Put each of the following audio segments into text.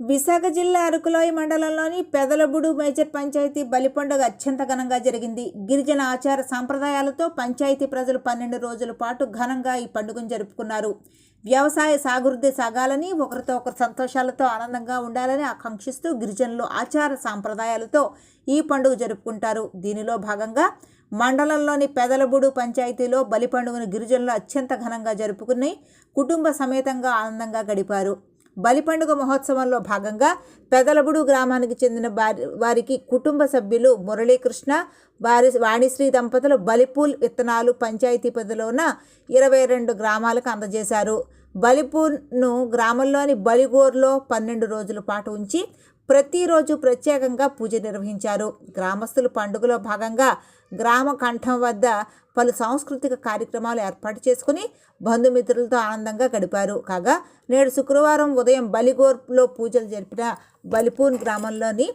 విశాఖ జిల్లా అరకులోయ మండలంలోని పెదలబుడు మేజర్ పంచాయతీ బలి పండుగ అత్యంత ఘనంగా జరిగింది. గిరిజన ఆచార సాంప్రదాయాలతో పంచాయతీ ప్రజలు పన్నెండు రోజుల పాటు ఘనంగా ఈ పండుగను జరుపుకున్నారు. వ్యవసాయ సాగువృద్ధి సాగాలని ఒకరితో ఒకరు సంతోషాలతో ఆనందంగా ఉండాలని ఆకాంక్షిస్తూ గిరిజనులు ఆచార సాంప్రదాయాలతో ఈ పండుగ జరుపుకుంటారు. దీనిలో భాగంగా మండలంలోని పెదలబుడు పంచాయతీలో బలి పండుగను గిరిజనులు అత్యంత ఘనంగా జరుపుకుని కుటుంబ సమేతంగా ఆనందంగా గడిపారు. బలి పండుగ మహోత్సవంలో భాగంగా పెదలబుడు గ్రామానికి చెందిన వారి వారికి కుటుంబ సభ్యులు మురళీకృష్ణ వారి వాణిశ్రీ దంపతులు బలిపూల్ విత్తనాలు పంచాయతీ పరిధిలో ఉన్న ఇరవై రెండు గ్రామాలకు అందజేశారు. బలిపూర్ను గ్రామంలోని బలిగోర్లో పన్నెండు రోజుల పాటు ఉంచి ప్రతిరోజు ప్రత్యేకంగా పూజ నిర్వహించారు. గ్రామస్తులు పండుగలో భాగంగా గ్రామ కంఠం వద్ద పలు సాంస్కృతిక కార్యక్రమాలు ఏర్పాటు చేసుకుని బంధుమిత్రులతో ఆనందంగా గడిపారు. కాగా నేడు శుక్రవారం ఉదయం బలిగోర్లో పూజలు జరిపిన బలిపూర్ గ్రామంలోని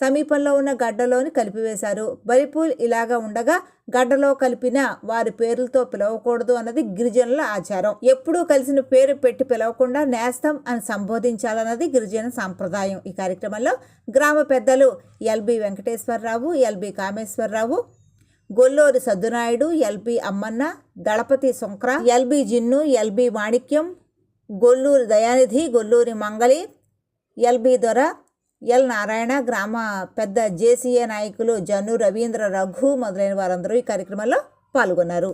సమీపంలో ఉన్న గడ్డలోని కలిపివేశారు. బలిపూల్ ఇలాగా ఉండగా గడ్డలో కలిపిన వారి పేర్లతో పిలవకూడదు అన్నది గిరిజనుల ఆచారం. ఎప్పుడూ కలిసిన పేరు పెట్టి పిలవకుండా నేస్తం అని సంబోధించాలన్నది గిరిజన సాంప్రదాయం. ఈ కార్యక్రమంలో గ్రామ పెద్దలు LB Venkateswararao LB Kameswararao Golluri Saddunaidu LB Ammanna Dalapathi Shankara LB Jinnu LB Manikyam Golluri Dayanidhi Golluri Mangali LB Dora L Narayana గ్రామ పెద్ద జేసీఏ నాయకులు జను రవీంద్ర రఘు మొదలైన వారందరూ ఈ కార్యక్రమంలో పాల్గొన్నారు.